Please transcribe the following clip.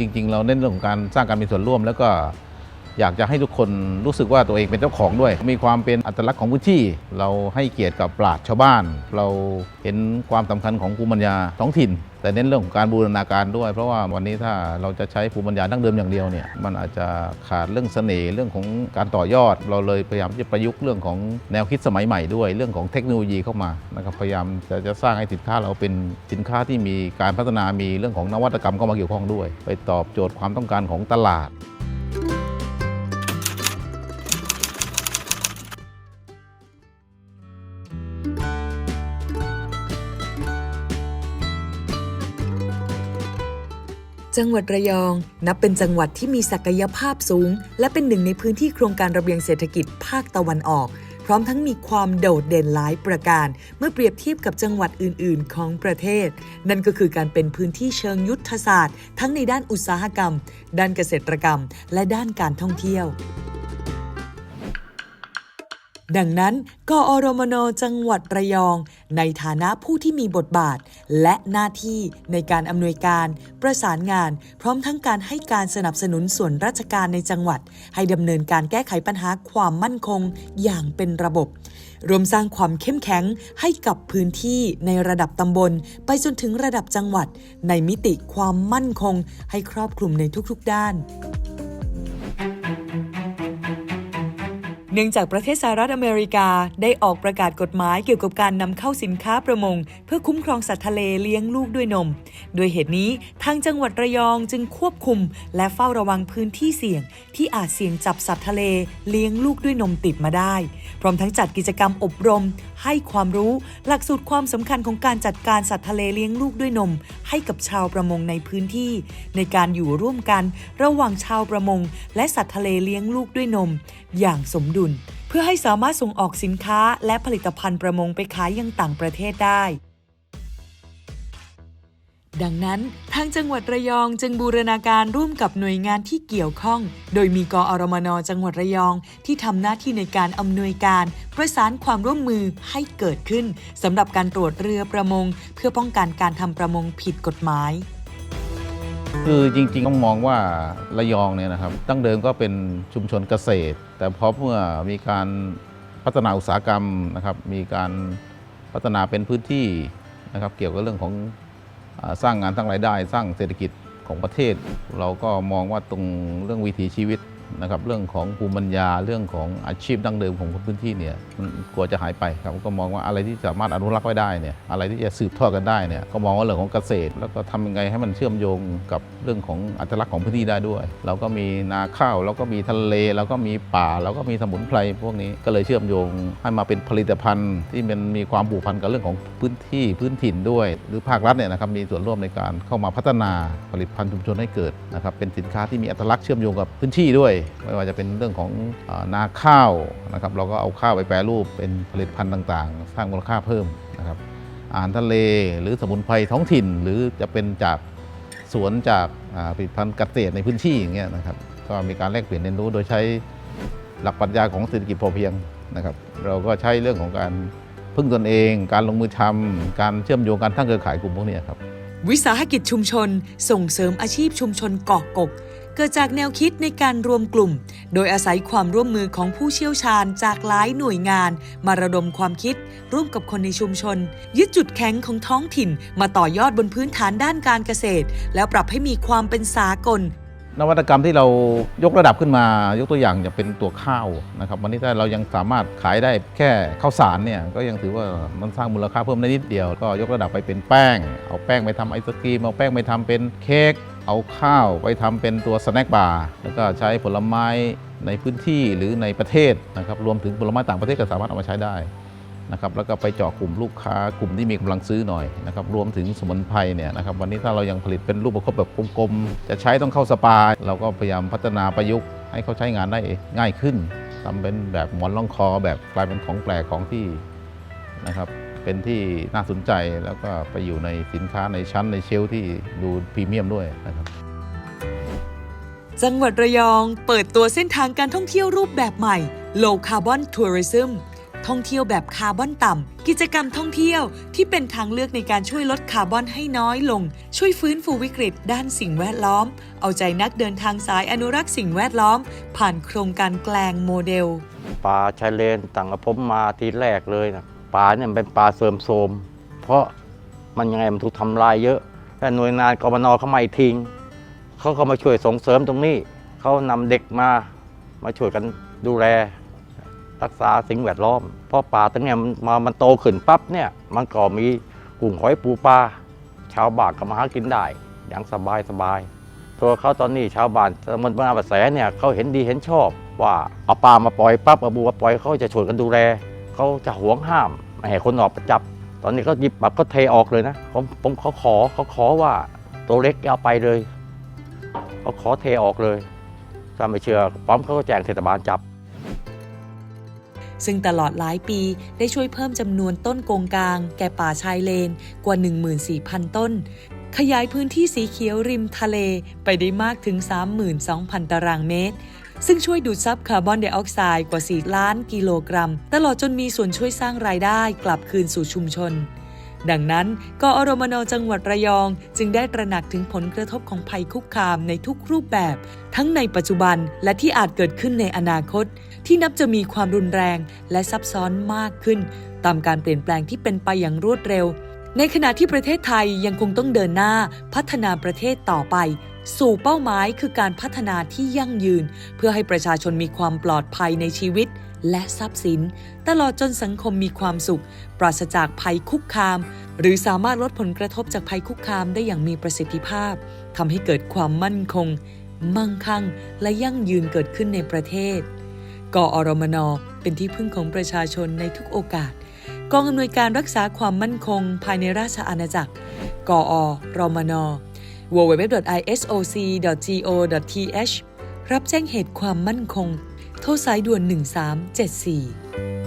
จริง ๆ เราเน้นเรื่องของการสร้างการมีส่วนร่วม แล้วก็ อยากจะให้ทุกคนรู้สึกว่าตัวเองเป็นเจ้าของด้วย มีความเป็นอัตลักษณ์ของพื้นที่ เราให้เกียรติกับปราชญ์ชาวบ้าน เราเห็นความสำคัญของภูมิปัญญาท้องถิ่น แต่เน้นเรื่องของการบูรณาการด้วย เพราะว่าวันนี้ถ้าเราจะใช้ภูมิปัญญาดั้งเดิมอย่างเดียวเนี่ยมันอาจจะขาดเรื่องเสน่ห์เรื่องของการต่อยอด เราเลยพยายามที่จะประยุกต์เรื่องของแนวคิดสมัยใหม่ด้วย เรื่องของเทคโนโลยีเข้ามานะครับพยายามจะจะสร้างให้สินค้าเราเป็นสินค้าที่มีการพัฒนามีเรื่องของนวัตกรรมเข้ามาเกี่ยวข้องด้วย ไปตอบโจทย์ความต้องการของตลาด จังหวัดระยอง นับเป็นจังหวัดที่มีศักยภาพสูง และเป็นหนึ่งในพื้นที่โครงการระเบียงเศรษฐกิจภาคตะวันออก พร้อมทั้งมีความโดดเด่นหลายประการ เมื่อเปรียบเทียบกับจังหวัดอื่น ๆ ของประเทศ นั่นก็คือการเป็นพื้นที่เชิงยุทธศาสตร์ ทั้งในด้านอุตสาหกรรม ด้านเกษตรกรรม และด้านการท่องเที่ยวดังนั้น กอรมนจังหวัดระยอง ในฐานะผู้ที่มีบทบาท และหน้าที่ในการอำนวยการ ประสานงาน พร้อมทั้งการให้การสนับสนุนส่วนราชการในจังหวัด ให้ดำเนินการแก้ไขปัญหาความมั่นคงอย่างเป็นระบบรวมสร้างความเข้มแข็งให้กับพื้นที่ในระดับตำบล ไปจนถึงระดับจังหวัด ในมิติความมั่นคงให้ครอบคลุมในทุกๆด้าน เนื่องจากประเทศสหรัฐอเมริกาได้ออกประกาศกฎหมายเกี่ยวกับการนำเข้าสินค้าประมง เพื่อคุ้มครองสัตว์ทะเลเลี้ยงลูกด้วยนม โดยเหตุนี้ทางจังหวัดระยองจึงควบคุม และเฝ้าระวังพื้นที่เสี่ยง ที่อาจเสี่ยงจับสัตว์ทะเลเลี้ยงลูกด้วยนมติดมาได้ พร้อมทั้งจัดกิจกรรมอบรม ให้ความรู้หลักสูตรความสำคัญของการจัดการสัตว์ทะเลเลี้ยงลูกด้วยนม ให้กับชาวประมงในพื้นที่ ในการอยู่ร่วมกันระหว่างชาวประมง และสัตว์ทะเลเลี้ยงลูกด้วยนม อย่างสมดุล เพื่อให้สามารถส่งออกสินค้าและผลิตภัณฑ์ประมงไปขายยังต่างประเทศได้ ดังนั้น ทางจังหวัดระยองจึงบูรณาการร่วมกับหน่วยงานที่เกี่ยวข้อง โดยมีกอรมนจังหวัดระยอง ที่ทำหน้าที่ในการอำนวยการประสานความร่วมมือให้เกิดขึ้นสำหรับการตรวจเรือประมง เพื่อป้องกันการทำประมงผิดกฎหมายคือจริงๆต้องมองว่าระยองเนี่ยนะครับตั้งเดิมก็เป็นชุมชนเกษตร แต่พอเมื่อมีการพัฒนาอุตสาหกรรมนะครับมีการพัฒนาเป็นพื้นที่นะครับเกี่ยวกับเรื่องของ สร้างงานสร้างรายได้ สร้างเศรษฐกิจของประเทศ เราก็มองว่าตรงเรื่องวิถีชีวิต นะครับเรื่องของภูมิปัญญาเรื่องของอาชีพดั้งเดิมของคนพื้นที่เนี่ยมันกลัวจะหายไปครับก็มองว่าอะไรที่สามารถอนุรักษ์ไว้ได้เนี่ยอะไรที่จะสืบทอดกันได้เนี่ยก็มองว่าเรื่องของเกษตร แล้วก็ทำยังไงให้มันเชื่อมโยงกับเรื่องของอัตลักษณ์ของพื้นที่ได้ด้วย เราก็มีนาข้าวเราก็มีทะเลเราก็มีป่าเราก็มีสมุนไพรพวกนี้ก็เลยเชื่อมโยงให้มาเป็นผลิตภัณฑ์ ที่มันมีความผูกพันกับเรื่องของพื้นที่พื้นถิ่นด้วย หรือภาครัฐเนี่ยนะครับมีส่วนร่วมในการเข้ามาพัฒนาผลิตภัณฑ์ชุมชนให้เกิดนะครับเป็นสินค้าที่มีอัตลักษณ์เชื่อมโยงกับพื้นที่ด้วยไม่ว่าจะเป็นเรื่องของอนาข้าวนะครับเราก็เอาข้าวไปแปรรูปเป็นผลิตภัณฑ์ต่างๆ สร้างมูลค่าเพิ่มนะครับอาหารทะเลหรือสมุนไพรท้องถิ่น หรือจะเป็นจากสวนจากผลิตภัณฑ์เกษตรในพื้นที่อย่างเงี้ยนะครับก็มีการแลกเปลี่ยนเรียนรู้โดยใช้หลักปรัชญาของเศรษฐกิจพอเพียงนะครับ เราก็ใช้เรื่องของการพึ่งตนเอง การลงมือทำการเชื่อมโยงการทั้งเครือข่ายกลุ่มพวกนี้ครับวิสาหกิจชุมชนส่งเสริมอาชีพชุมชนเกาะกก กิดจากแนวคิดในการรวมกลุ่ม โดยอาศัยความร่วมมือของผู้เชี่ยวชาญจากหลายหน่วยงาน มาระดมความคิด ร่วมกับคนในชุมชน ยึดจุดแข็งของท้องถิ่น มาต่อยอดบนพื้นฐานด้านการเกษตร แล้วปรับให้มีความเป็นสากลนวัตกรรมที่เรายกระดับขึ้นมายกตัวอย่างจะเป็นตัวข้าวนะครับวันนี้ถ้าเรายังสามารถขายได้แค่ข้าวสารเนี่ยก็ยังถือว่ามันสร้างมูลค่าเพิ่มได้นิดเดียว ก็ยกระดับไปเป็นแป้ง เอาแป้งไปทำไอศกรีมเอาแป้งไปทำเป็นเค้ก เอาข้าวไปทำเป็นตัวสแน็คบาร์แล้วก็ใช้ผลไม้ในพื้นที่หรือในประเทศนะครับรวมถึงผลไม้ต่างประเทศก็สามารถเอามาใช้ได้นะครับแล้วก็ไปเจาะกลุ่มลูกค้ากลุ่มที่มีกำลังซื้อหน่อยนะครับรวมถึงสมุนไพรเนี่ยนะครับวันนี้ถ้าเรายังผลิตเป็นรูปประคบแบบกลมๆจะใช้ต้องเข้าสปา เราก็พยายามพัฒนาประยุกต์ให้เขาใช้งานได้ง่ายขึ้นทำเป็นแบบหมอนรองคอแบบกลายเป็นของแปลกของที่ นะครับ เป็นที่น่าสนใจแล้วก็ไปอยู่ในสินค้าในชั้นในเชลฟ์ที่ดูพรีเมียมด้วยนะครับ จังหวัดระยองเปิดตัวเส้นทางการท่องเที่ยวรูปแบบใหม่ Low Carbon Tourism ท่องเที่ยวแบบคาร์บอนต่ำ กิจกรรมท่องเที่ยวที่เป็นทางเลือกในการช่วยลดคาร์บอนให้น้อยลง ช่วยฟื้นฟูวิกฤตด้านสิ่งแวดล้อม เอาใจนักเดินทางสายอนุรักษ์สิ่งแวดล้อม ผ่านโครงการแกลงโมเดล ป่าชายเลนต่างกับผมมาทีแรกเลยนะ ป่าเนี่ยเป็นป่าเสื่อมโทรมเพราะมันยังไงมันถูกทำลายเยอะแต่หน่วยงานกบนเข้ามาอีกทิ้งเขาก็มาช่วยส่งเสริมตรงนี้ เขานำเด็กมามาช่วยกันดูแล รักษาสิ่งแวดล้อม เพราะป่าตรงนี้มันมามันโตขึ้นปั๊บเนี่ย มันก็มีกุ้งหอยปูปลาชาวบ้านก็มาหากินได้ อย่างสบายสบายตัวเขาตอนนี้ชาวบ้านตำบลบางกระแสเนี่ยเขาเห็นดีเห็นชอบ ว่าเอาปลามาปล่อยปั๊บเอาบัวปล่อยเขาจะช่วยกันดูแล เขาจะหวงห้ามไม่ให้คนออกประจับ ตอนนี้เขาหยิบแบบก็เทออกเลยนะผมผมเขาขอเขาขอว่าตัวเล็กเอาไปเลยเขาขอเทออกเลย ถ้าไม่เชื่อป้อมเขาก็แจ้งเทศบาลจับ ซึ่งตลอดหลายปีได้ช่วยเพิ่มจำนวนต้นโกงกลาง แก่ป่าชายเลนกว่า 14,000 ต้น ขยายพื้นที่สีเขียวริมทะเลไปได้มากถึง 32,000 ตารางเมตร ซึ่งช่วยดูดซับคาร์บอนไดออกไซด์กว่า 4 ล้านกิโลกรัม ตลอดจนมีส่วนช่วยสร้างรายได้กลับคืนสู่ชุมชน ดังนั้นกอรมนจังหวัดระยอง จึงได้ตระหนักถึงผลกระทบของภัยคุกคามในทุกรูปแบบ ทั้งในปัจจุบันและที่อาจเกิดขึ้นในอนาคต ที่นับจะมีความรุนแรงและซับซ้อนมากขึ้น ตามการเปลี่ยนแปลงที่เป็นไปอย่างรวดเร็วในขณะที่ประเทศไทยยังคงต้องเดินหน้าพัฒนาประเทศต่อไป สู่เป้าหมายคือการพัฒนาที่ยั่งยืน เพื่อให้ประชาชนมีความปลอดภัยในชีวิต และทรัพย์สิน ตลอดจนสังคมมีความสุข ปราศจากภัยคุกคาม หรือสามารถลดผลกระทบจากภัยคุกคามได้อย่างมีประสิทธิภาพทำให้เกิดความมั่นคง มั่งคั่ง และยั่งยืนเกิดขึ้นในประเทศกอรมนเป็นที่พึ่งของประชาชนในทุกโอกาส กองอำนวยการรักษาความมั่นคงภายในราชอาณาจักร กอรมน www.isoc.go.th รับแจ้งเหตุความมั่นคง โทรสายด่วน 1374